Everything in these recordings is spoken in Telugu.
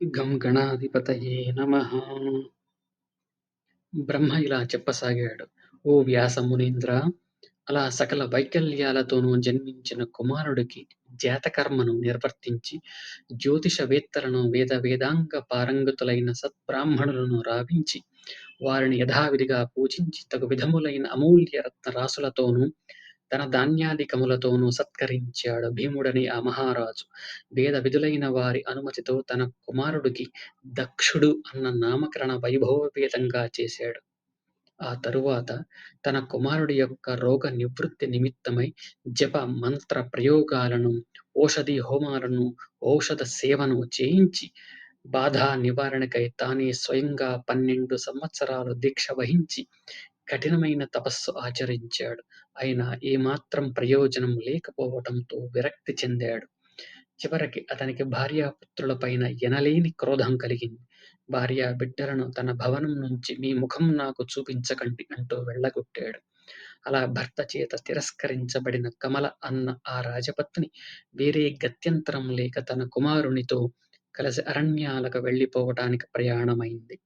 గం గణాధిపతయే నమ బ్రహ్మ ఇలా చెప్పసాగాడు. ఓ వ్యాస మునీంద్ర అలా సకల వైకల్యాలతోనూ జన్మించిన కుమారుడికి జాతకర్మను నిర్వర్తించి జ్యోతిషవేత్తలను వేద వేదాంగ పారంగతులైన సద్బ్రాహ్మణులను రావించి వారిని యథావిధిగా పూజించి తగు విధములైన అమూల్య రత్న రాసులతోనూ తన ధాన్యాధికములతోనూ సత్కరించాడు భీముడని ఆ మహారాజు. భేద విధులైన వారి అనుమతితో తన కుమారుడికి దక్షుడు అన్న నామకరణ వైభవపేతంగా చేశాడు. ఆ తరువాత తన కుమారుడి యొక్క రోగ నివృత్తి నిమిత్తమై జప మంత్ర ప్రయోగాలను, ఔషధి హోమాలను, ఔషధ సేవను చేయించి బాధా నివారణకై తానే స్వయంగా పన్నెండు సంవత్సరాలు దీక్ష వహించి కఠినమైన తపస్సు ఆచరించాడు. అయినా ఏమాత్రం ప్రయోజనం లేకపోవటంతో విరక్తి చెందాడు. చివరికి అతనికి భార్యాపుత్రులపైన ఎనలేని క్రోధం కలిగింది. భార్య బిడ్డలను తన భవనం నుంచి మీ ముఖం నాకు చూపించకండి అంటూ వెళ్ళగొట్టాడు. అలా భర్త చేత తిరస్కరించబడిన కమల అన్న ఆ రాజపత్ని వేరే గత్యంతరం లేక తన కుమారునితో కలిసి అరణ్యాలకు వెళ్ళిపోవటానికి ప్రయాణమైంది.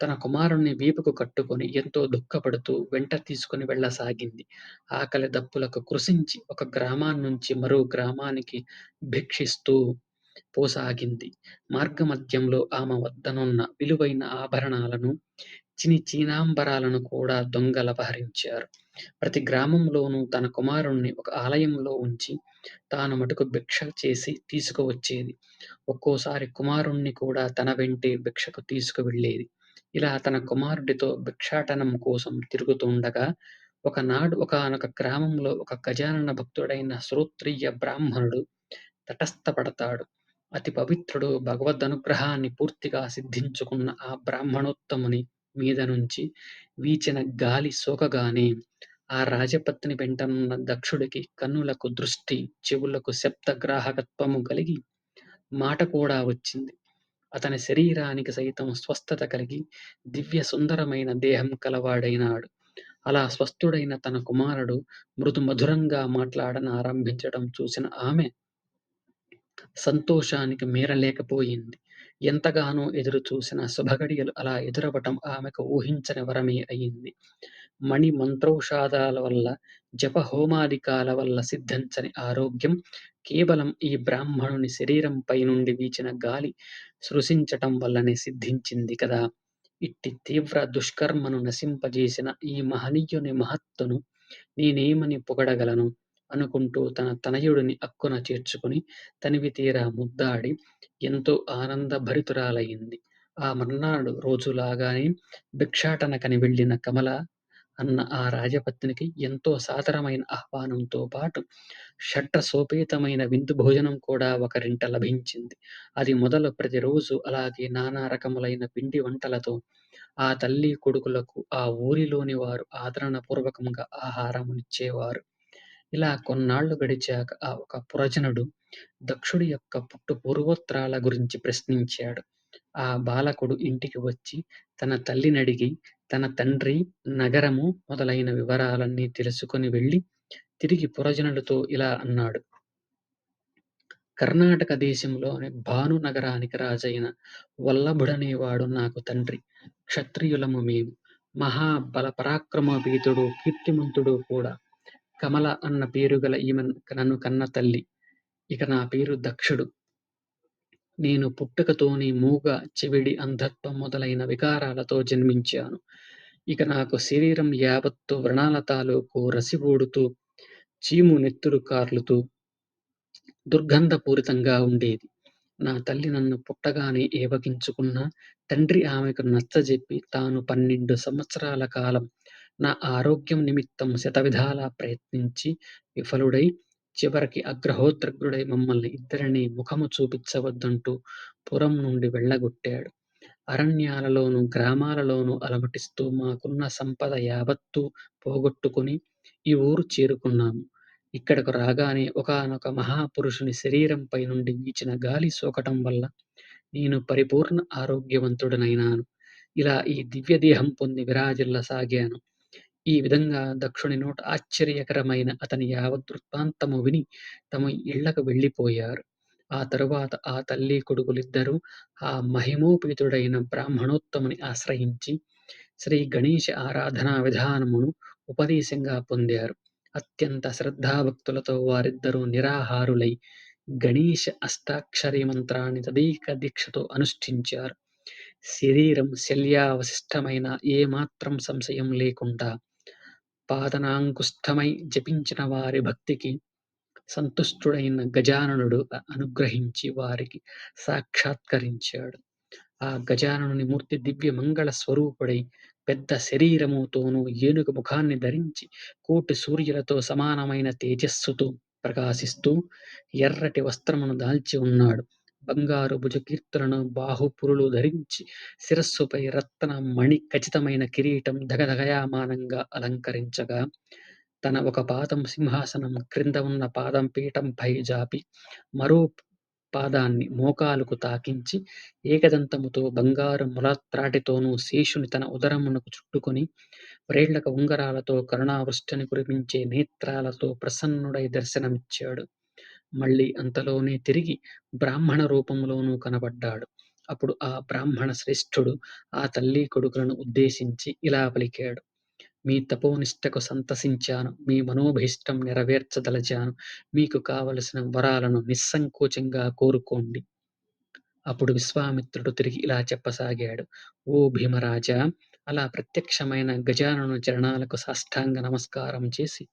తన కుమారుణ్ణి వీపుకు కట్టుకొని ఎంతో దుఃఖపడుతూ వెంట తీసుకుని వెళ్ళసాగింది. ఆకలి దప్పులకు కృషించి ఒక గ్రామాన్నించి మరో గ్రామానికి భిక్షిస్తూ పోసాగింది. మార్గమధ్యంలో ఆమె వద్దనున్న విలువైన ఆభరణాలను, చిని చీనాంబరాలను కూడా దొంగలపహరించారు. ప్రతి గ్రామంలోనూ తన కుమారుణ్ణి ఒక ఆలయంలో ఉంచి తాను మటుకు భిక్ష చేసి తీసుకువచ్చేది. ఒక్కోసారి కుమారుణ్ణి కూడా తన వెంటే భిక్షకు తీసుకువెళ్ళేది. ఇలా తన కుమారుడితో భిక్షాటనం కోసం తిరుగుతుండగా ఒకనాడు ఒకనొక గ్రామంలో ఒక గజానన భక్తుడైన శ్రోత్రియ బ్రాహ్మణుడు తటస్థపడతాడు. అతి పవిత్రుడు భగవదనుగ్రహాన్ని పూర్తిగా సిద్ధించుకున్న ఆ బ్రాహ్మణోత్తముని మీద నుంచి వీచిన గాలి సోకగానే ఆ రాజపత్ని వెంటనున్న దక్షుడికి కన్నులకు దృష్టి, చెవులకు శబ్ద గ్రాహకత్వము కలిగి మాట కూడా వచ్చింది. అతని శరీరానికి సైతం స్వస్థత కలిగి దివ్య సుందరమైన దేహం కలవాడైనాడు. అలా స్వస్థుడైన తన కుమారుడు మృదు మధురంగా మాట్లాడనారంభించటం చూసిన ఆమె సంతోషానికి మేరలేకపోయింది. ఎంతగానో ఎదురు చూసిన శుభగడియలు అలా ఎదురవటం ఆమెకు ఊహించని వరమే అయింది. మణి మంత్రౌషధాల వల్ల, జప హోమాదికాల వల్ల సిద్ధించని ఆరోగ్యం కేవలం ఈ బ్రాహ్మణుని శరీరంపై నుండి వీచిన గాలి సృశించటం వల్లనే సిద్ధించింది కదా! ఇట్టి తీవ్ర దుష్కర్మను నశింపజేసిన ఈ మహనీయుని మహత్తును నేనేమని పొగడగలను? అనుకుంటూ తన తనయుడిని అక్కున చేర్చుకుని తనివితీరా ముద్దాడి ఎంతో ఆనందభరితురాలయ్యింది ఆ మర్నాడు రోజులాగానే భిక్షాటనకని వెళ్ళిన కమల అన్న ఆ రాజపత్నికి ఎంతో సాదరమైన ఆహ్వానంతో పాటు షడ్రసోపేతమైన విందు భోజనం కూడా ఒకరింట లభించింది. అది మొదలు ప్రతిరోజు అలాగే నానా రకములైన పిండి వంటలతో ఆ తల్లి కొడుకులకు ఆ ఊరిలోని వారు ఆదరణపూర్వకంగా ఆహారమునిచ్చేవారు. ఇలా కొన్నాళ్ళు గడిచాక ఆ ఒక పురజనుడు దక్షుడి యొక్క పుట్టు పూర్వోత్తరాల గురించి ప్రశ్నించాడు. ఆ బాలకుడు ఇంటికి వచ్చి తన తల్లినడిగి తన తండ్రి, నగరము మొదలైన వివరాలన్నీ తెలుసుకొని వెళ్ళి తిరిగి పురజనులతో ఇలా అన్నాడు. కర్ణాటక దేశంలోని భాను నగరానికి రాజైన వల్లభుడనేవాడు నాకు తండ్రి. క్షత్రియులము మేము. మహా బలపరాక్రమోపేతుడు, కీర్తిమంతుడు కూడా. కమల అన్న పేరు గల ఈమె నన్ను కన్న తల్లి. ఇక నా పేరు దక్షుడు. నేను పుట్టుకతోనే మూగ, చెవిడి, అంధత్వం మొదలైన వికారాలతో జన్మించాను. ఇక నాకు శరీరం యావత్తు వ్రణాల తాలూకు రసి చీము నెత్తురు కార్లుతూ దుర్గంధపూరితంగా ఉండేది. నా తల్లి నన్ను పుట్టగానే ఏవగించుకున్నా తండ్రి ఆమెకు నచ్చజెప్పి తాను పన్నెండు సంవత్సరాల కాలం నా ఆరోగ్యం నిమిత్తం శతవిధాలా ప్రయత్నించి విఫలుడై చివరికి అగ్రహోత్రగ్రుడై మమ్మల్ని ఇద్దరిని ముఖము చూపించవద్దంటూ పురం నుండి వెళ్ళగొట్టాడు. అరణ్యాలలోను గ్రామాలలోనూ అలమటిస్తూ మాకున్న సంపద యావత్తూ పోగొట్టుకుని ఈ ఊరు చేరుకున్నాము. ఇక్కడకు రాగానే ఒకానొక మహాపురుషుని శరీరంపై నుండి వీచిన గాలి సోకటం వల్ల నేను పరిపూర్ణ ఆరోగ్యవంతుడనైనాను. ఇలా ఈ దివ్యదేహం పొంది విరాజిల్లసాగాను. ఈ విధంగా దక్షుని నోట ఆశ్చర్యకరమైన అతని యావద్ వృత్తాంతము విని తమ ఇళ్ళకు వెళ్ళిపోయారు. ఆ తరువాత ఆ తల్లి కొడుకులిద్దరూ ఆ మహిమోపేతుడైన బ్రాహ్మణోత్తముని ఆశ్రయించి శ్రీ గణేష ఆరాధనా విధానమును ఉపదేశంగా పొందారు. అత్యంత శ్రద్ధాభక్తులతో వారిద్దరూ నిరాహారులై గణేష అష్టాక్షరి మంత్రాన్ని తదేక దీక్షతో అనుష్ఠించారు. శరీరం శల్యావశిష్టమైన ఏమాత్రం సంశయం లేకుండా పాదనాంకుస్థమై జపించిన వారి భక్తికి సంతుష్టుడైన గజాననుడు అనుగ్రహించి వారికి సాక్షాత్కరించాడు. ఆ గజాననుని మూర్తి దివ్య మంగళ స్వరూపుడై పెద్ద శరీరముతోనూ ఏనుగు ముఖాన్ని ధరించి కోటి సూర్యులతో సమానమైన తేజస్సుతో ప్రకాశిస్తూ ఎర్రటి వస్త్రమును దాల్చి ఉన్నాడు. బంగారు భుజకీర్తులను బాహుపురులు ధరించి శిరస్సుపై రత్న మణి ఖచ్చితమైన కిరీటం దగదగయామానంగా అలంకరించగా తన ఒక పాదం సింహాసనం క్రింద ఉన్న పాదం పీఠంపై జాపి మరో పాదాన్ని మోకాలుకు తాకించి ఏకదంతముతో బంగారు ములత్రాటితోనూ శేషుని తన ఉదరమునకు చుట్టుకొని వ్రేళ్ళకు ఉంగరాలతో కరుణావృష్టిని కురిపించే నేత్రాలతో ప్రసన్నుడై దర్శనమిచ్చాడు. మళ్ళీ అంతలోనే తిరిగి బ్రాహ్మణ రూపంలోనూ కనబడ్డాడు. అప్పుడు ఆ బ్రాహ్మణ శ్రేష్ఠుడు ఆ తల్లి కొడుకులను ఉద్దేశించి ఇలా పలికాడు. మీ తపోనిష్టకు సంతసించాను. మీ మనోభీష్టం నెరవేర్చదలచాను. మీకు కావలసిన వరాలను నిస్సంకోచంగా కోరుకోండి. అప్పుడు విశ్వామిత్రుడు తిరిగి ఇలా చెప్పసాగాడు. ఓ భీమరాజా! అలా ప్రత్యక్షమైన గజానను చరణాలకు సాష్టాంగ నమస్కారం చేసి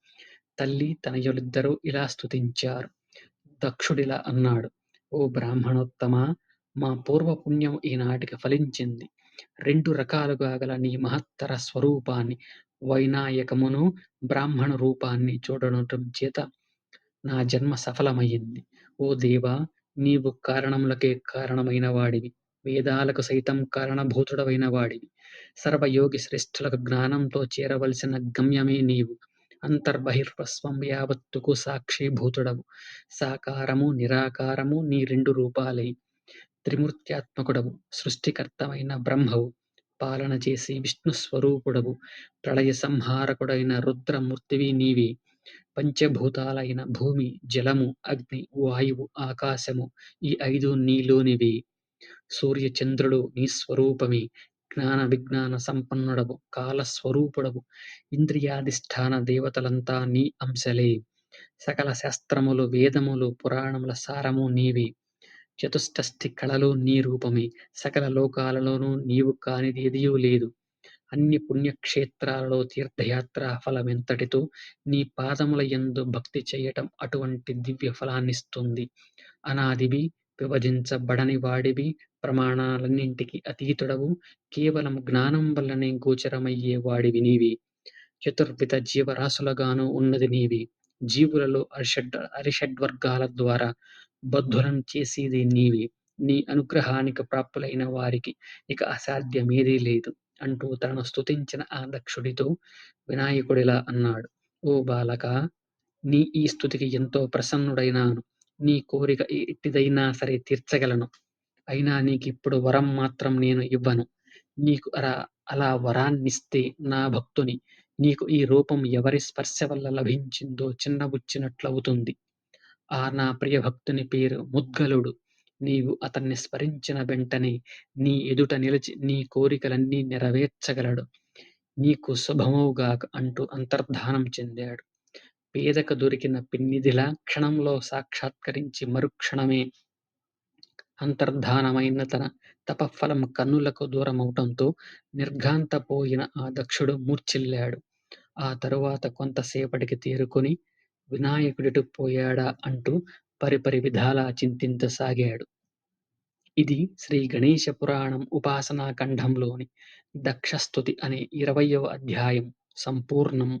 తల్లి తనయులిద్దరూ ఇలా స్తుతించారు. దక్షుడిలా అన్నాడు. ఓ బ్రాహ్మణోత్తమా! మా పూర్వపుణ్యం ఈనాటికి ఫలించింది. రెండు రకాలుగా గల నీ మహత్తర స్వరూపాన్ని వైనాయకమును, బ్రాహ్మణ రూపాన్ని చూడటం చేత నా జన్మ సఫలమయింది. ఓ దేవా! నీవు కారణములకే కారణమైన వాడివి. వేదాలకు సైతం కారణభూతుడవైన వాడివి. సర్వయోగి శ్రేష్ఠులకు జ్ఞానంతో చేరవలసిన గమ్యమే నీవు. అంతర్బహిర్వస్వం యావత్తుకు సాక్షిభూతుడవు. సాకారము, నిరాకారము నీ రెండు రూపాలై త్రిమూర్త్యాత్మకుడవు. సృష్టికర్తమైన బ్రహ్మవు. పాలన చేసి విష్ణు స్వరూపుడవు. ప్రళయ సంహారకుడైన రుద్రమూర్తివి నీవి పంచభూతాలైన భూమి, జలము, అగ్ని, వాయువు, ఆకాశము ఈ ఐదు నీలోనివి సూర్యచంద్రుడు నీ స్వరూపమే. జ్ఞాన విజ్ఞాన సంపన్నుడవు. కాలస్వరూపుడవు. ఇంద్రియాధిష్టాన దేవతలంతా నీ అంశలే. సకల శాస్త్రములు, వేదములు, పురాణముల సారము నీవే. చతుష్టష్టి కళలు నీ రూపమే. సకల లోకాలలోనూ నీవు కానిదేదియూ లేదు. అన్ని పుణ్యక్షేత్రాలలో తీర్థయాత్ర ఫలమెంతటితో నీ పాదముల యందు భక్తి చేయటం అటువంటి దివ్య ఫలాన్నిస్తుంది. అనాదివి, విభజించబడని వాడివి, ప్రమాణాలన్నింటికీ అతీతుడవు, కేవలం జ్ఞానం వల్లనే గోచరమయ్యే వాడివి నీవి చతుర్విధ జీవరాశులుగాను ఉన్నది నీవి జీవులలో అరిషడ్ అరిషడ్వర్గాల ద్వారా బద్ధులను చేసేది నీవి నీ అనుగ్రహానికి ప్రాప్తులైన వారికి ఇక అసాధ్యమేదీ లేదు. అంటూ తనను స్తుతించిన ఆ దక్షుడితో వినాయకుడిలా అన్నాడు. ఓ బాలక నీ ఈ స్థుతికి ఎంతో ప్రసన్నుడైనాను. నీ కోరిక ఎట్టిదైనా సరే తీర్చగలను. అయినా నీకిప్పుడు వరం మాత్రం నేను ఇవ్వను. నీకు అలా అలా వరాన్నిస్తే నా భక్తుని, నీకు ఈ రూపం ఎవరి స్పర్శ వల్ల లభించిందో చిన్నబుచ్చినట్లవుతుంది. ఆ నా ప్రియ భక్తుని పేరు ముద్గలుడు. నీవు అతన్ని స్మరించిన వెంటనే నీ ఎదుట నిలిచి నీ కోరికలన్నీ నెరవేర్చగలడు. నీకు శుభమవుగాక అంటూ అంతర్ధానం చెందాడు. పేదకు దొరికిన పెన్నిధిలా క్షణంలో సాక్షాత్కరించి మరుక్షణమే అంతర్ధానమైన తన తపఫలం కన్నులకు దూరమవటంతో నిర్ఘాంతపోయిన ఆ దక్షుడు మూర్ఛిల్లాడు. ఆ తరువాత కొంతసేపటికి తేరుకొని వినాయకుడిటు పోయాడా అంటూ పరిపరి విధాలా చింతించసాగాడు. ఇది శ్రీ గణేశ పురాణం ఉపాసనా ఖండంలోని దక్షస్తుతి అనే ఇరవయవ అధ్యాయం సంపూర్ణం.